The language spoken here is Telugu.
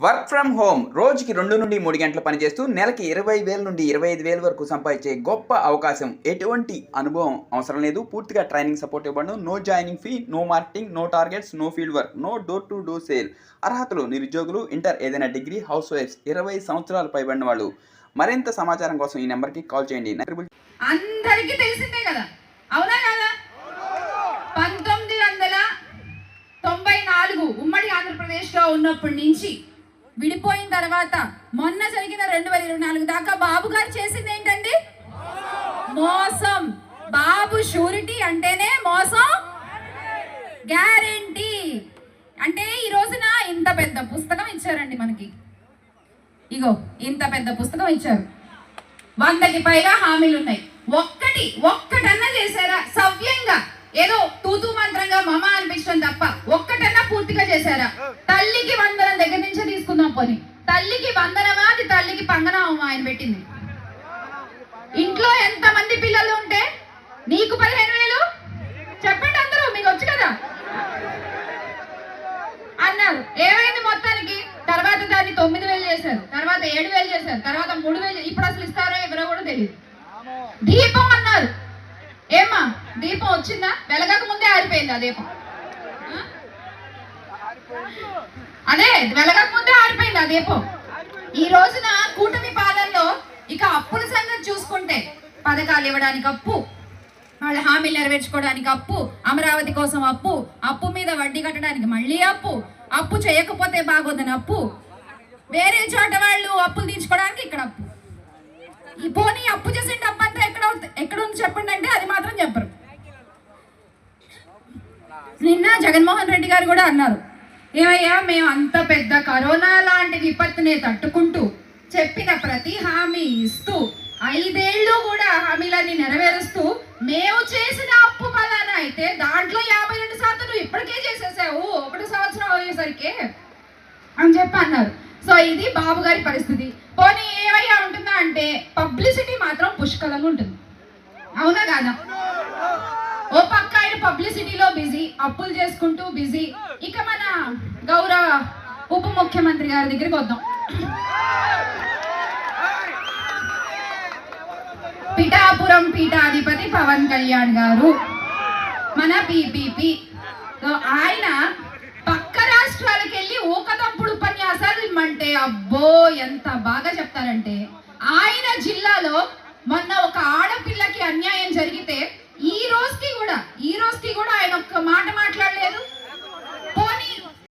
వర్క్ ఫ్రమ్ హోమ్ రోజుకి రెండు నుండి మూడు గంటలు పనిచేస్తూ నెలకి ఇరవై వేల నుండి ఇరవై ఐదు వేల వరకు సంపాదించే గొప్ప అవకాశం. ఎటువంటి అనుభవం అవసరం లేదు. పూర్తిగా training support ఇవ్వబడను. No joining fee no marketing no targets no field work no door to door sale. అర్హతలు నిరుద్యోగులు ఇంటర్ ఏదైనా డిగ్రీ హౌస్ వైఫ్స్ ఇరవై సంవత్సరాలు పైబడిన వాళ్ళు. మరింత సమాచారం కోసం ఈ నెంబర్కి కాల్ చేయండి. అందరికీ తెలిసిందే కదా? అవునా కదా? పంతొమ్మిది వందల తొంభై నాలుగు ఉమ్మడి ఆంధ్రప్రదేశ్లో ఉన్నప్పటి నుంచి విడిపోయిన తర్వాత మొన్న జరిగిన రెండు వేల ఇరవై నాలుగు దాకా బాబు గారు చేసింది ఏంటండి? మోసం. బాబు షూరిటీ అంటేనే మోసం. గ్యారెంటీ. అంటే ఈ రోజున ఇంత పెద్ద పుస్తకం ఇచ్చారండి మనకి. ఇగో ఇంత పెద్ద పుస్తకం ఇచ్చారు. వందకి పైగా హామీలు ఉన్నాయి. ఒక్కటి ఒక్కటన్నా చేశారా? సవ్యంగా. ఏదో తూతూ మంత్రంగా మమ అనిపించడం తప్ప ఒక్కటన్నా పూర్తిగా చేశారా? తల్లికి వందనం దగ్గర నుంచి అనుకొని తల్లికి వందనమా అది తల్లికి పంగనామా ఆయన పెట్టింది. ఇంట్లో ఎంత మంది పిల్లలు ఉంటే నీకు పదిహేను వేలు? చెప్పండి అందరూ మీకు వచ్చు కదా? అన్నారు. ఏమైంది మొత్తానికి? తర్వాత దాన్ని తొమ్మిది వేలు చేశారు. తర్వాత ఏడు వేలు చేశారు. తర్వాత మూడు వేలు ఇప్పుడు అసలు ఇస్తారో ఎవరో కూడా తెలియదు. దీపం అన్నారు. ఏమ్మా దీపం వచ్చిందా? వెలగక ముందే ఆరిపోయింది ఆ? దీపం అదే వెలగక ముందే దీపం ఈ రోజున కూటమి పాలనలో ఇక అప్పుల సంగతి చూసుకుంటే పథకాలు ఇవ్వడానికి అప్పు వాళ్ళ హామీలు నెరవేర్చుకోవడానికి అప్పు అమరావతి కోసం అప్పు అప్పు మీద వడ్డీ కట్టడానికి మళ్ళీ అప్పు అప్పు చేయకపోతే బాగోదని అప్పు. వేరే చోట వాళ్ళు అప్పులు తీర్చుకోవడానికి ఇక్కడ అప్పు. ఈ పోనీ అప్పు చేసే డబ్బు అంతా ఎక్కడ ఉంది- ఎక్కడ ఉంది చెప్పండి అంటే అది మాత్రం చెప్పరు. నిన్న జగన్మోహన్ రెడ్డి గారు కూడా అన్నారు. ఏమయ్యా మేము అంత పెద్ద కరోనా లాంటి విపత్తుని తట్టుకుంటూ చెప్పిన ప్రతి హామీ ఇస్తూ ఐదేళ్ళు కూడా హామీలన్నీ నెరవేరుస్తూ మేము చేసిన అప్పు ఫలానా అయితే దాంట్లో యాభై రెండు శాతం నువ్వు ఇప్పటికే చేసేసావు ఒకటి సంవత్సరం అయ్యేసరికి అని చెప్పి అన్నారు. సో ఇది బాబు గారి పరిస్థితి. పోనీ ఏమయ్యా ఉంటుందా అంటే పబ్లిసిటీ మాత్రం పుష్కలంగా ఉంటుంది. అవునా కాదా? ఓ పక్క ఆయన పబ్లిసిటీలో బిజీ అప్పులు చేసుకుంటూ బిజీ ఇక మన గౌరవ ఉప ముఖ్యమంత్రి గారి దగ్గరికి వద్దాం. పిఠాపురం పీఠాధిపతి పవన్ కళ్యాణ్ గారు మన పీపీపీ. ఆయన పక్క రాష్ట్రాలకు వెళ్ళి ఊకతంపుడు ఉపన్యాసాలు ఇమ్మంటే అబ్బో ఎంత బాగా చెప్తారంటే ఆయన జిల్లాలో మొన్న ఒక ఆడపిల్లకి అన్యాయం జరిగితే